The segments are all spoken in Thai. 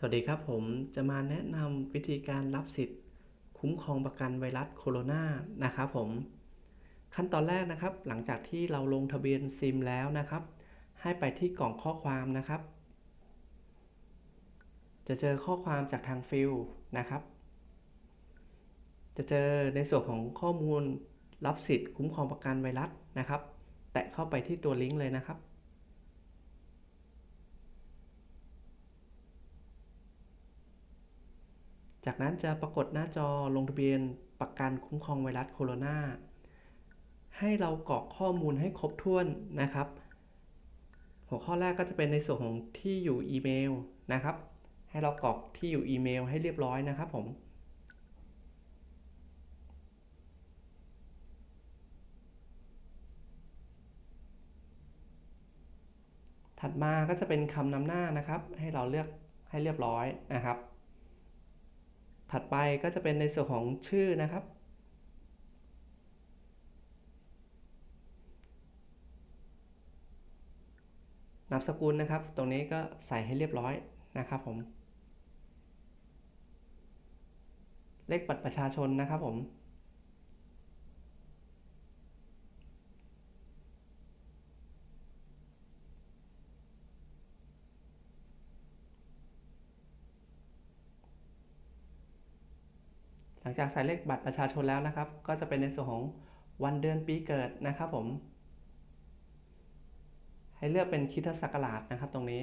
สวัสดีครับผมจะมาแนะนำวิธีการรับสิทธิ์ คุ้มครองประกันไวรัสโคโรนานะครับผม ขั้นตอนแรกนะครับ หลังจากที่เราลงทะเบียนซิมแล้วนะครับ ให้ไปที่กล่องข้อความนะครับ จะเจอข้อความจากทางฟิลนะครับ จะเจอในส่วนของข้อมูลรับสิทธิ์คุ้มครองประกันไวรัสนะครับ แตะเข้าไปที่ตัวลิงก์เลยนะครับ จากนั้นจะปรากฏหน้าจอลงทะเบียนประกันคุ้มครองไวรัสโคโรนาให้เรากรอกข้อมูลให้ครบถ้วนนะครับ หัวข้อแรกก็จะเป็นในส่วนของที่อยู่อีเมลนะครับ ให้เรากรอกที่อยู่อีเมลให้เรียบร้อยนะครับผมถัดมาก็จะเป็นคำนำหน้านะครับ ให้เราเลือกให้เรียบร้อยนะครับ ถัดไปก็จะเป็นในส่วนของชื่อนะครับ นามสกุลนะครับ ตรงนี้ก็ใส่ให้เรียบร้อยนะครับผม เลขบัตรประชาชนนะครับผม ลังจากใส่เลขบัตรประชาชนแล้วนะครับ ก็จะเป็นในส่วนของวันเดือนปีเกิดนะครับผม ให้เลือกเป็นคิดศักราชนะครับตรงนี้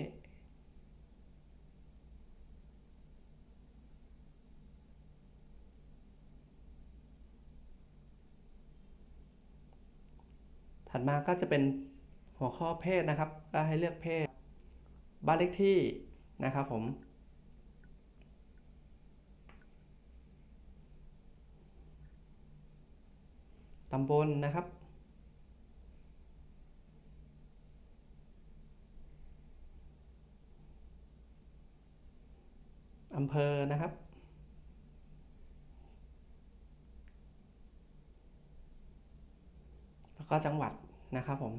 ถัดมาก็จะเป็นหัวข้อเพศนะครับ ก็ให้เลือกเพศ บ้านเลขที่นะครับผม ตำบลนะครับ อำเภอนะครับ แล้วก็จังหวัดนะครับผม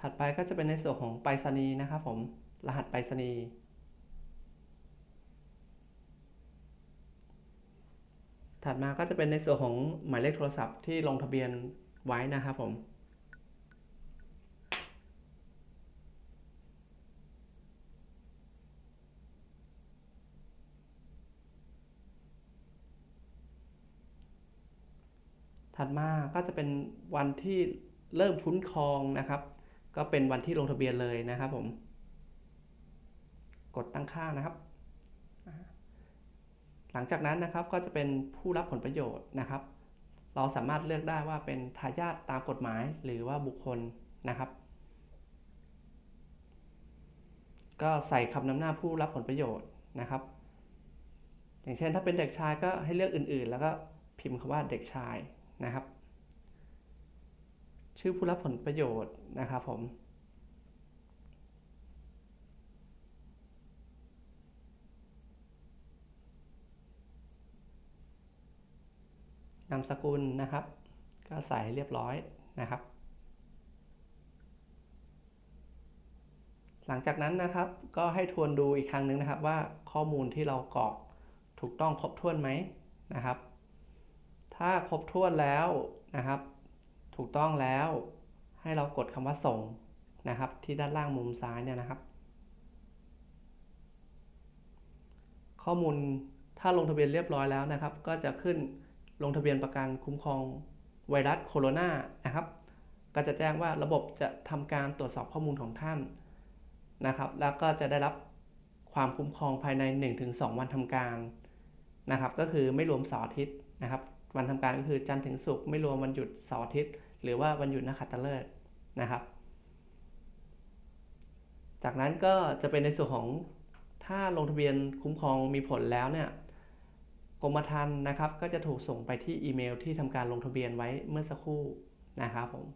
ถัดไปก็จะเป็นในส่วนของไปรษณีย์นะครับผม รหัสไปรษณีย์ ถัดมาก็จะเป็นในส่วนของหมายเลขโทรศัพท์ที่ลงทะเบียนไว้นะครับผมถัดมาก็จะเป็นวันที่เริ่มคุ้นครองนะครับ ก็เป็นวันที่ลงทะเบียนเลยนะครับผม กดตั้งค่านะครับ หลังจากนั้นนะครับก็จะเป็นผู้รับผลประโยชน์นะครับ เราสามารถเลือกได้ว่าเป็นทายาทตามกฎหมายหรือว่าบุคคลนะครับ ก็ใส่คำนำหน้าผู้รับผลประโยชน์นะครับ อย่างเช่นถ้าเป็นเด็กชายก็ให้เลือกอื่นๆ แล้วก็พิมพ์คำว่าเด็กชายนะครับ ชื่อผู้รับผลประโยชน์นะครับผมามสกุลนะครับ ก็ใส่เรียบร้อยนะครับ หลังจากนั้นนะครับก็ให้ทวนดูอีกครั้งหนึ่งนะครับว่าข้อมูลที่เรากรอกถูกต้องครบถ้วนไหมนะครับ ถ้าครบถ้วนแล้วนะครับ ถูกต้องแล้วให้เรากดคำว่าส่งนะครับ ที่ด้านล่างมุมซ้ายเนี่ยนะครับ ข้อมูลถ้าลงทะเบียนเรียบร้อยแล้วนะครับ ก็จะขึ้น ลงทะเบียนประกันคุ้มครองไวรัสโคโรนานะครับ ก็จะแจ้งว่าระบบจะทำการตรวจสอบข้อมูลของท่านนะครับ แล้วก็จะได้รับความคุ้มครองภายใน 1-2 วันทำการนะครับ ก็คือไม่รวมเสาร์อาทิตย์นะครับ วันทำการก็คือจันทร์ถึงศุกร์ไม่รวมวันหยุดเสาร์อาทิตย์ หรือว่าวันหยุดนักขัตฤกษ์นะครับ จากนั้นก็จะเป็นในส่วนของถ้าลงทะเบียนคุ้มครองมีผลแล้วเนี่ย กรมธรรม์นะครับ ก็จะถูกส่งไปที่อีเมลที่ทำการลงทะเบียนไว้เมื่อสักครู่นะครับผม